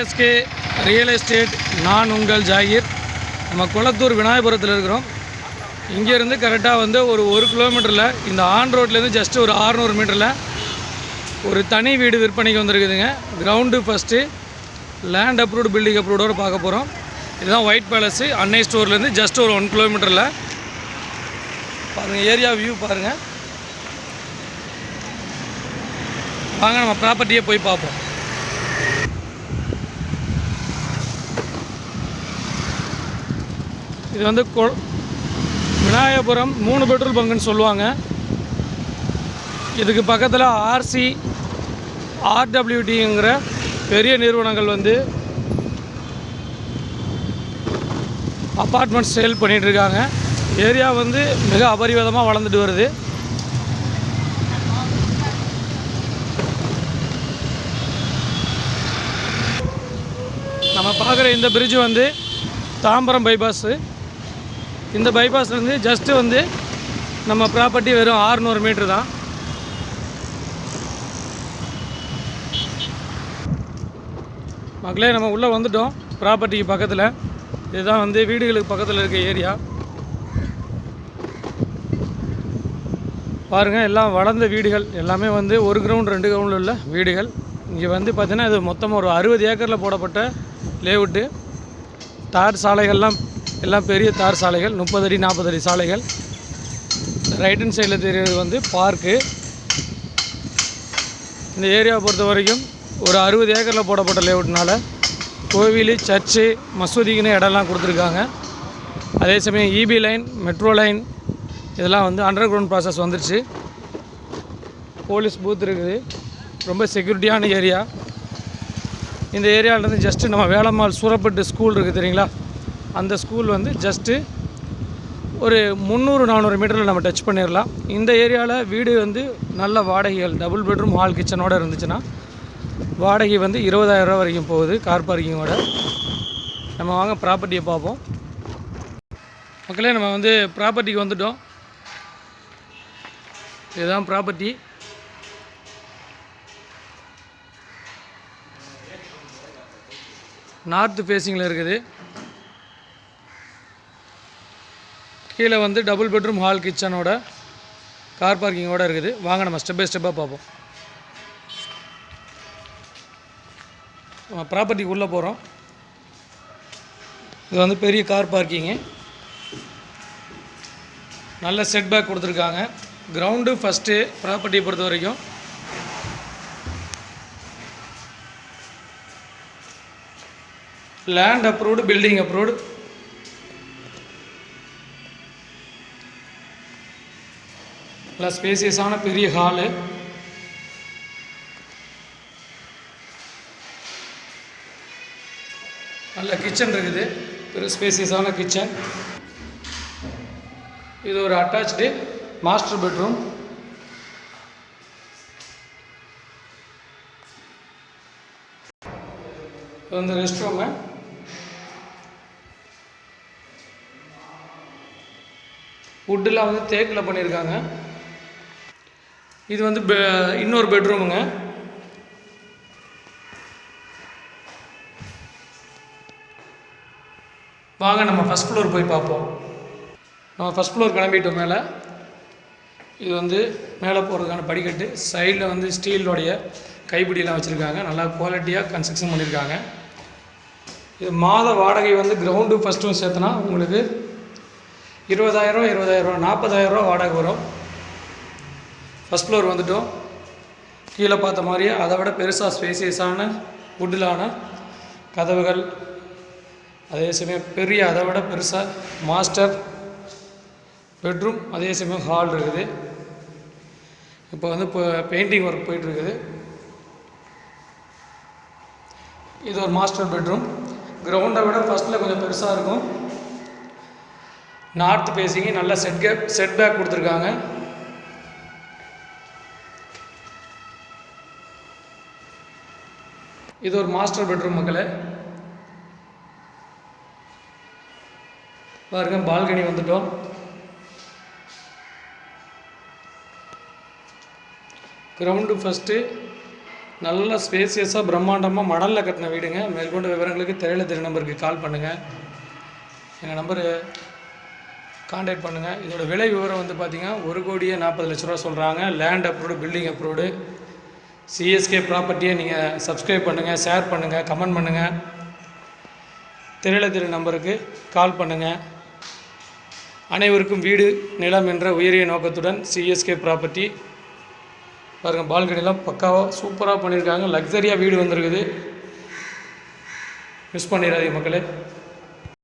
ASK real estate நான் உங்கள் ஜாகிர். நம்ம குளத்தூர் விநாயகபுரத்தில் இருக்கிறோம். இங்கேருந்து கரெக்டாக வந்து ஒரு ஒரு கிலோமீட்டரில் இந்த ஆன் ரோட்லேருந்து ஜஸ்ட் ஒரு 600 மீட்டரில் ஒரு தனி வீடு விற்பனைக்கு வந்திருக்குதுங்க. Ground first land approved building அப்ரூவ்டோடு பார்க்க போகிறோம் இதுதான் ஒயிட் பேலஸு அன்னை ஸ்டோர்லேருந்து ஜஸ்ட் ஒரு ஒன் கிலோமீட்டரில் பாருங்கள் ஏரியா வியூ பாருங்கள் வாங்க நம்ம ப்ராப்பர்ட்டியை போய் பார்ப்போம். இது வந்து கொ- விநாயகபுரம் மூணு பெட்ரோல் பங்குன்னு சொல்லுவாங்க. இதுக்கு பக்கத்தில் ஆர்சி ஆர்டபிள்யூடிங்கிற பெரிய நிறுவனங்கள் வந்து அப்பார்ட்மெண்ட் சேல் பண்ணிட்டு இருக்காங்க ஏரியா வந்து மிக அபரிவிதமாக வளர்ந்துட்டு வருது. நம்ம பார்க்குற இந்த பிரிட்ஜ் வந்து தாம்பரம் பைபாஸு இந்த பைபாஸ்லேருந்து ஜஸ்ட்டு வந்து நம்ம ப்ராப்பர்ட்டி வெறும் ஆறுநூறு மீட்ரு தான். மக்களே நம்ம உள்ளே வந்துட்டோம். ப்ராப்பர்ட்டிக்கு பக்கத்தில். இதுதான் வந்து வீடுகளுக்கு பக்கத்தில் இருக்க ஏரியா பாருங்கள் எல்லாம் வளர்ந்த வீடுகள். எல்லாமே வந்து ஒரு கிரவுண்ட் ரெண்டு கிரவுண்டில் உள்ள வீடுகள். இங்கே வந்து பார்த்திங்கன்னா இது மொத்தமாக ஒரு அறுபது ஏக்கரில் போடப்பட்ட லேவுட்டு தார் சாலைகள்லாம் எல்லாம் பெரிய தார் சாலைகள் முப்பது அடி நாற்பது அடி சாலைகள். ரைட் ஹேண்ட் சைடில் தெரியுறது வந்து பார்க்கு இந்த ஏரியாவை பொறுத்த வரைக்கும் ஒரு அறுபது ஏக்கரில் போடப்பட்ட லேவுட்னால கோவில் சர்ச்சு மசூதிக்குன்னு இடம்லாம் கொடுத்துருக்காங்க. அதே சமயம் இபி லைன் மெட்ரோ லைன் இதெல்லாம் வந்து அண்டர் கிரவுண்ட் ப்ராசஸ் வந்துருச்சு. போலீஸ் பூத் இருக்குது. ரொம்ப செக்யூரிட்டியான ஏரியா இந்த ஏரியாவிலேருந்து ஜஸ்ட்டு நம்ம வேளம்மாள் சூரப்பட்டு ஸ்கூல் இருக்குது தெரியுங்களா? அந்த ஸ்கூல் வந்து ஜஸ்ட்டு ஒரு முந்நூறு நானூறு மீட்டரில் நம்ம டச் பண்ணிடலாம். இந்த ஏரியாவில் வீடு வந்து நல்ல வாடகைகள் டபுள் பெட்ரூம் ஹால் கிச்சனோட இருந்துச்சுன்னா வாடகை வந்து இருபதாயிரரூவா வரைக்கும் போகுது கார் பார்க்கிங்கோட. நம்ம வாங்க ப்ராப்பர்ட்டியை பார்ப்போம். மக்களே நம்ம வந்து ப்ராப்பர்ட்டிக்கு வந்துட்டோம். இதுதான் ப்ராப்பர்ட்டி. நார்த்து ஃபேஸிங்கில் இருக்குது. கீழே வந்து டபுள் பெட்ரூம் ஹால் கிச்சனோட கார் பார்க்கிங்கோட இருக்குது. வாங்க நம்ம ஸ்டெப் பை ஸ்டெப்பாக பார்ப்போம். ப்ராப்பர்ட்டிக்கு உள்ளே போகிறோம் இது வந்து பெரிய கார் பார்க்கிங்கு நல்ல செட் பேக் கொடுத்துருக்காங்க கிரவுண்டு ஃபஸ்ட்டு ப்ராப்பர்ட்டியை பொறுத்த வரைக்கும். லேண்ட் அப்ரூவ்டு பில்டிங் அப்ரூவ்டு நல்லா ஸ்பேசியஸான பெரிய ஹாலு நல்ல கிச்சன் இருக்குது. பெரிய ஸ்பேசியஸான கிச்சன் இது ஒரு அட்டாச்சு மாஸ்டர் பெட்ரூம் இது வந்து ரெஸ்ட் ரூமு வுட்டெலாம் வந்து தேக்கில் பண்ணியிருக்காங்க இது வந்து பெ- இன்னொரு பெட்ரூமுங்க வாங்க நம்ம ஃபஸ்ட் ஃப்ளோர் போய் பார்ப்போம். நம்ம ஃபஸ்ட் ஃப்ளோர் கிளம்பிட்டோம் மேலே. இது வந்து மேலே போகிறதுக்கான படிக்கட்டு. சைடில் வந்து ஸ்டீலோடைய கைப்பிடியெல்லாம் வச்சுருக்காங்க. நல்லா குவாலிட்டியாக கன்ஸ்ட்ரக்ஷன் பண்ணியிருக்காங்க இது மாத வாடகை வந்து கிரவுண்டு ஃபஸ்ட்டும் சேர்த்தனா உங்களுக்கு இருபதாயிரம் இருபதாயிரம் நாற்பதாயிரரூவா வாடகை வரும். ஃபஸ்ட் ஃப்ளோர் வந்துட்டோம். கீழே பார்த்த மாதிரியே அதை விட பெருசாக ஸ்பேசியஸான வுட்டிலான கதவுகள். அதே சமயம் பெரிய அதை விட பெருசாக மாஸ்டர் பெட்ரூம் அதே சமயம் ஹால் இருக்குது. இப்போ வந்து இப்போ பெயிண்டிங் ஒர்க் போயிட்டுருக்குது. இது ஒரு மாஸ்டர் பெட்ரூம் கிரவுண்டை விட ஃபஸ்ட்டில் கொஞ்சம் பெருசாக இருக்கும். நார்த் பேசிங்க நல்லா செட் கேப் செட் பேக் கொடுத்துருக்காங்க. இது ஒரு மாஸ்டர் பெட்ரூம் மக்களே. பாருங்க பால்கனி வந்துட்டோம். கிரவுண்டு ஃபஸ்ட்டு நல்ல ஸ்பேசியஸாக பிரம்மாண்டமாக மணலில் கட்டின வீடுங்க. மேற்கொண்ட விவரங்களுக்கு தெரியல தெரிய நம்பருக்கு கால் பண்ணுங்கள் எங்கள் நம்பரு காண்டாக்ட் பண்ணுங்கள் இதோட விலை விவரம் வந்து பார்த்தீங்கன்னா ஒரு கோடியே நாற்பது லட்ச ரூபா சொல்கிறாங்க land approved building approved CSK ப்ராப்பர்ட்டியை நீங்கள் சப்ஸ்கிரைப் பண்ணுங்கள் ஷேர் பண்ணுங்கள் கமெண்ட் பண்ணுங்கள் தெரியல திரு நம்பருக்கு கால் பண்ணுங்கள் அனைவருக்கும் வீடு நிலம் என்ற உயரிய நோக்கத்துடன் சிஎஸ்கே ப்ராப்பர்ட்டி பாருங்கள் பால்கனிலாம் பக்காவாக சூப்பராக பண்ணியிருக்காங்க லக்ஸரியாக வீடு வந்திருக்குது. மிஸ் பண்ணிடாதீங்க மக்களே.